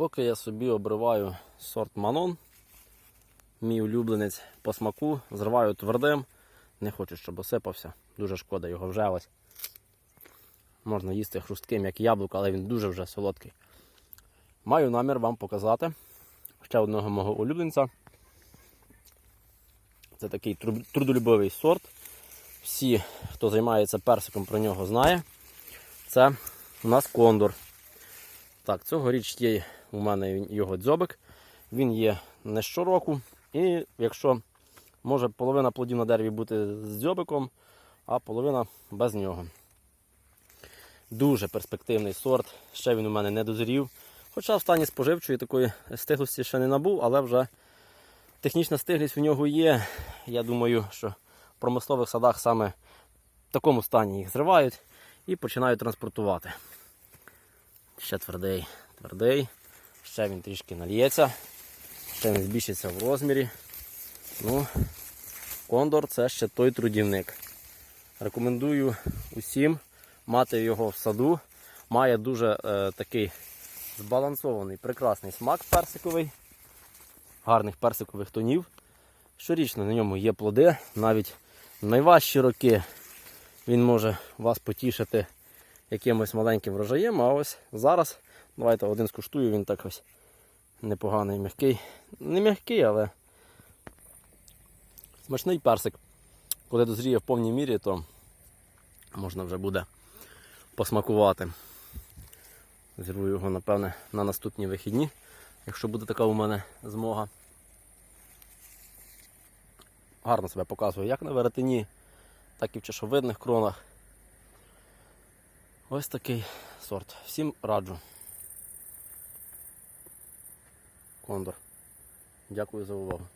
Поки я собі обриваю сорт Манон, мій улюбленець по смаку, зриваю твердим. Не хочу, щоб осипався. Дуже шкода його вже ось. Можна їсти хрустким, як яблуко, але він дуже вже солодкий. Маю намір вам показати ще одного мого улюбленця. Це такий тру- трудолюбивий сорт. Всі, хто займається персиком, про нього знає. Це у нас кондор. Так, цьогоріч є у мене його дзьобик. Він є не щороку. І якщо може половина плодів на дереві бути з дзьобиком, а половина без нього. Дуже перспективний сорт. Ще він у мене не дозрів. Хоча в стані споживчої такої стиглості ще не набув, але вже технічна стиглість у нього є. Я думаю, що в промислових садах саме в такому стані їх зривають і починають транспортувати. Ще твердий, твердий, ще він трішки нальється, ще він збільшиться в розмірі. Ну, кондор це ще той трудівник. Рекомендую усім мати його в саду. Має дуже е, такий збалансований, прекрасний смак персиковий, гарних персикових тонів. Щорічно на ньому є плоди, навіть в найважчі роки він може вас потішити якимось маленьким врожаєм, а ось зараз, давайте один скуштую, він так ось непоганий, м'який. Не м'який, але смачний персик. Коли дозріє в повній мірі, то можна вже буде посмакувати. Зірву його, напевне, на наступні вихідні, якщо буде така у мене змога. Гарно себе показує як на веретені, так і в чашовидних кронах. Ось такий сорт. Всім раджу. Кондор. Дякую за увагу.